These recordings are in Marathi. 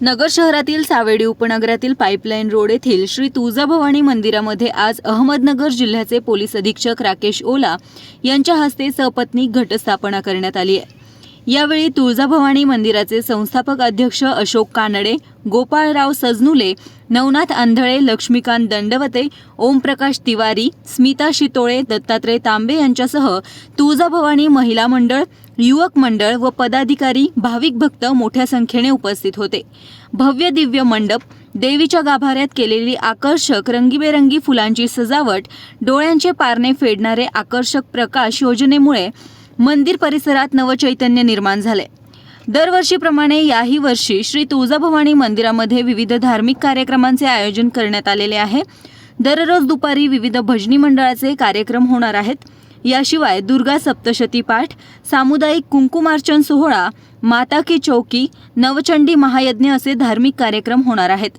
नगर शहरातील सावेडी उपनगरातील पाईपलाईन रोड येथील श्री तुळजाभवानी मंदिरामध्ये आज अहमदनगर जिल्ह्याचे पोलीस अधीक्षक राकेश ओला यांच्या हस्ते सपत्नीक घटस्थापना करण्यात आली आहे. यावेळी तुळजाभवानी मंदिराचे संस्थापक अध्यक्ष अशोक कानडे गोपाळराव सजनुले नवनाथ आंधळे लक्ष्मीकांत दंडवते ओमप्रकाश तिवारी स्मिता शितोळे दत्तात्रय तांबे यांच्यासह तुळजाभवानी महिला मंडळ युवक मंडळ व पदाधिकारी भाविक भक्त मोठ्या संख्येने उपस्थित होते. भव्य दिव्य मंडप देवीच्या गाभाऱ्यात केलेली आकर्षक रंगीबेरंगी फुलांची सजावट डोळ्यांचे पारणे फेडणारे आकर्षक प्रकाश योजनेमुळे मंदिर परिसरात नवचैतन्य निर्माण झाले. दरवर्षीप्रमाणे याही वर्षी श्री तुळजाभवानी मंदिरामध्ये विविध धार्मिक कार्यक्रमांचे आयोजन करण्यात आलेले आहे. दररोज दुपारी विविध भजनी मंडळाचे कार्यक्रम होणार आहेत. याशिवाय दुर्गा सप्तशती पाठ सामुदायिक कुंकुमार्चन सोहळा माता की चौकी नवचंडी महायज्ञ असे धार्मिक कार्यक्रम होणार आहेत.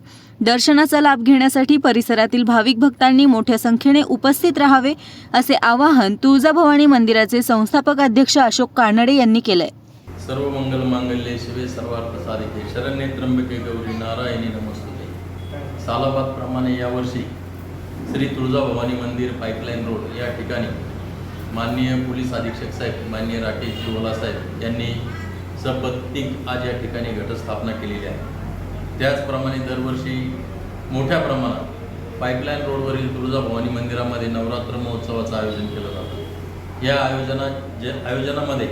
दर्शनाचा लाभ घेण्यासाठी परिसरातील भाविक भक्तांनी मोठ्या संख्येने उपस्थित राहावे असे आवाहन तुळजाभवानी मंदिराचे संस्थापक अध्यक्ष अशोक कानडे यांनी केलंय. सर्व मंगल मांगल्य शिवे सर्वार्थ साधिके शरण्ये त्र्यंबके गौरी नारायणी नमस्तुते. सालाबादप्रमाणे यावर्षी श्री तुळजाभवानी मंदिर पाईपलाईन रोड या ठिकाणी माननीय पोलीस अधीक्षक साहेब माननीय राकेश जिवला साहेब यांनी सपत्तिक आज या ठिकाणी घटस्थापना केलेली आहे. त्याचप्रमाणे दरवर्षी मोठ्या प्रमाणात पाईपलाईन रोडवरील तुळजाभवानी मंदिरामध्ये नवरात्र महोत्सवाचं आयोजन केलं जातं. या आयोजना जे आयोजनामध्ये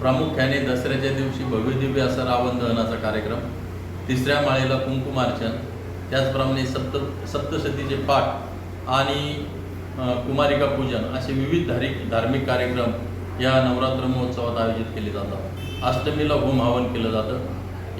प्रामुख्याने दसऱ्याच्या दिवशी भव्यदिव्य असा रावण दहनाचा कार्यक्रम तिसऱ्या माळेला कुंकुमार्चन त्याचप्रमाणे सप्त सप्तशतीचे पाठ आणि कुमारिका पूजन असे विविध धारिक धार्मिक कार्यक्रम या नवरात्र महोत्सवात आयोजित केले जातात. अष्टमीला होम हवन केलं जातं.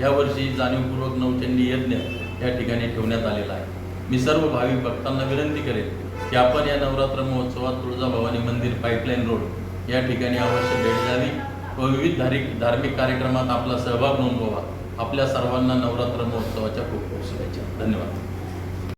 यावर्षी जाणीवपूर्वक नवचंडी यज्ञ या ठिकाणी ठेवण्यात आलेला आहे. मी सर्व भाविक भक्तांना विनंती करेन की आपण या नवरात्र महोत्सवात तुळजाभवानी मंदिर पाईपलाईन रोड या ठिकाणी अवश्य भेट द्यावी व विविध धारिक धार्मिक कार्यक्रमात आपला सहभाग नोंदवावा. आपल्या सर्वांना नवरात्र महोत्सवाच्या खूप खूप शुभेच्छा. धन्यवाद.